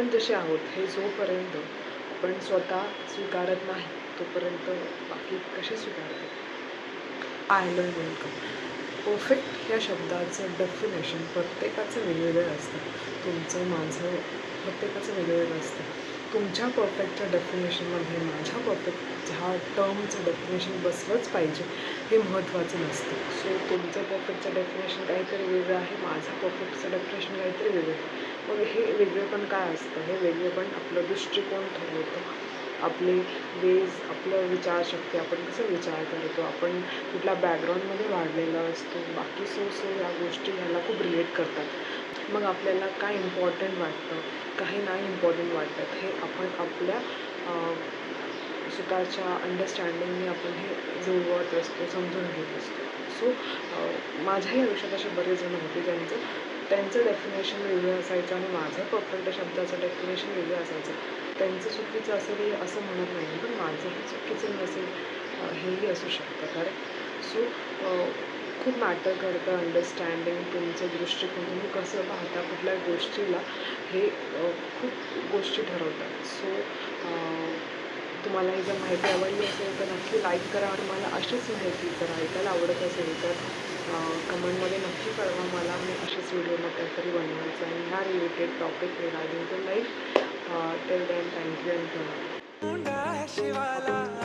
आपण जसे आहोत हे जोपर्यंत आपण स्वतः स्वीकारत नाही तोपर्यंत बाकी कसे स्वीकारतो? आय हॅलो वेलकम परफेक्ट या शब्दाचं डेफिनेशन प्रत्येकाचं वेगवेगळं असतं. तुमचं माझं प्रत्येकाचं वेगवेगळं असतं. तुमच्या परफेक्टच्या डेफिनेशनमध्ये माझ्या परफेक्ट ह्या टर्मचं डेफिनेशन बसलंच पाहिजे हे महत्त्वाचं नसतं. सो तुमचं परफेक्टचं डेफिनेशन काहीतरी वेगळं आहे माझं परफेक्टचं डेफिनेशन काहीतरी वेगळं आहे. मग हे वेगळेपण काय असतं? हे वेगळेपण आपलं दृष्टिकोन ठरवतं. आपले वेज आपलं विचारशक्ती आपण कसं विचार करतो? आपण कुठल्या बॅकग्राऊंडमध्ये वाढलेला असतो. बाकी सो सो या गोष्टी ह्याला खूप रिलेट करतात. मग आपल्याला काय इम्पॉर्टंट वाटतं? काही नाही इम्पॉर्टंट वाटतात हे आपण आपल्या स्वतःच्या अंडरस्टँडिंगने आपण हे जुळवत असतो समजून घेत असतो. सो माझ्याही आयुष्यात असे बरेच जण होते ज्यांचं त्यांचं डेफिनेशन वेगळं असायचं आणि माझं परफेक्ट शब्दाचं डेफिनेशन वेगळं असायचं. त्यांचं चुकीचं असेल हे असं म्हणत नाही पण माझंही चुकीचं नसेल हेही असू शकतं. कारण सो खूप मॅटर करतं अंडरस्टँडिंग तुमचं दृष्टिकोन तुम्ही कसं पाहता कुठल्या गोष्टीला हे खूप गोष्टी ठरवतात. सो तुम्हाला ही जर माहिती आवडली असेल तर नक्की लाईक करा आणि मला अशीच माहिती जर ऐकायला आवडत असेल तर कमेंटमध्ये नक्की काहीतरी बनवायचं आणि ह्या related topic regarding to life tell then thank you and ढूंढा